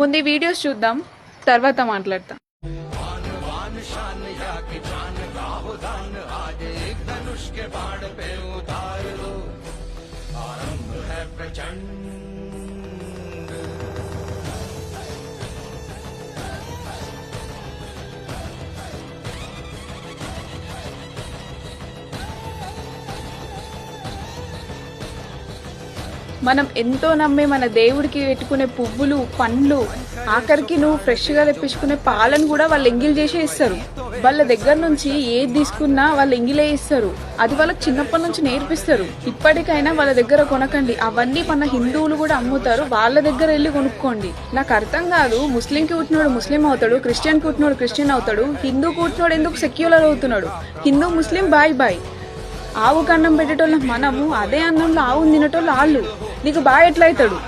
ముందు వీడియోస్ చూద్దాం తర్వాత మాట్లాడతాం. మనం ఎంతో నమ్మే మన దేవుడికి పెట్టుకునే పువ్వులు పండ్లు ఆఖరికి నువ్వు ఫ్రెష్గా తెప్పించుకునే పాలను కూడా వాళ్ళు ఎంగిల్ చేసే ఇస్తారు. వాళ్ళ దగ్గర నుంచి ఏది తీసుకున్నా వాళ్ళు ఎంగిలే ఇస్తారు. అది వాళ్ళకి చిన్నప్పటి నుంచి నేర్పిస్తారు. ఇప్పటికైనా వాళ్ళ దగ్గర కొనకండి. అవన్నీ మన హిందువులు కూడా అమ్ముతారు. వాళ్ళ దగ్గర వెళ్ళి కొనుక్కోండి. నాకు అర్థం కాదు ముస్లింకి పుట్టినోడు ముస్లిం అవుతాడు క్రిస్టియన్ పుట్టినోడు క్రిస్టియన్ అవుతాడు. హిందూ కూర్చున్నాడు ఎందుకు సెక్యులర్ అవుతున్నాడు? హిందూ ముస్లిం బాయ్ బాయ్. ఆవు కన్నం పెట్టేటోళ్ళం మనము అదే అన్నంలో ఆవు తినేటోళ్ళు వాళ్ళు నీకు బాగా ఎట్లయితాడు